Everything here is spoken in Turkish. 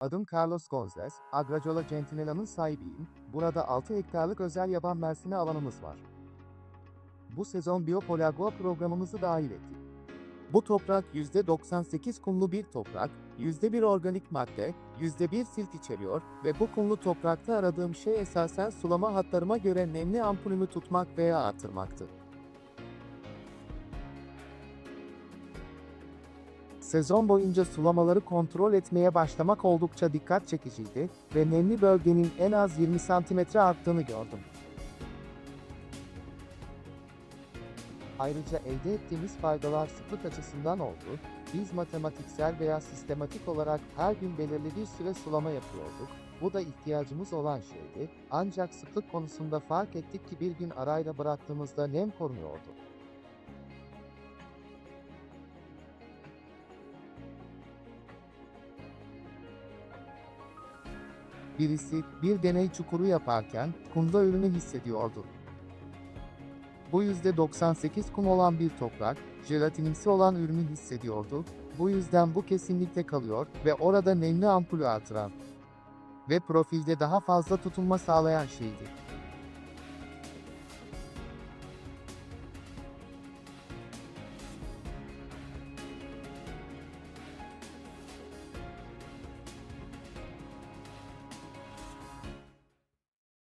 Adım Carlos Gonzalez, Agracola Centinela'nın sahibiyim. Burada 6 hektarlık özel yaban mersini alanımız var. Bu sezon biyopolagua programımızı dahil ettik. Bu toprak %98 kumlu bir toprak, %1 organik madde, %1 silt içeriyor ve bu kumlu toprakta aradığım şey esasen sulama hatlarıma göre nemli ampulümü tutmak veya artırmaktı. Sezon boyunca sulamaları kontrol etmeye başlamak oldukça dikkat çekiciydi ve nemli bölgenin en az 20 santimetre arttığını gördüm. Ayrıca elde ettiğimiz faydalar sıklık açısından oldu. Biz matematiksel veya sistematik olarak her gün belirli bir süre sulama yapıyorduk. Bu da ihtiyacımız olan şeydi. Ancak sıklık konusunda fark ettik ki bir gün arayla bıraktığımızda nem korunuyordu. Birisi bir deney çukuru yaparken kumda ürünü hissediyordu. Bu %98 kum olan bir toprak, jelatinimsi olan ürünü hissediyordu. Bu yüzden bu kesinlikle kalıyor ve orada nemli ampulü artıran ve profilde daha fazla tutunma sağlayan şeydi.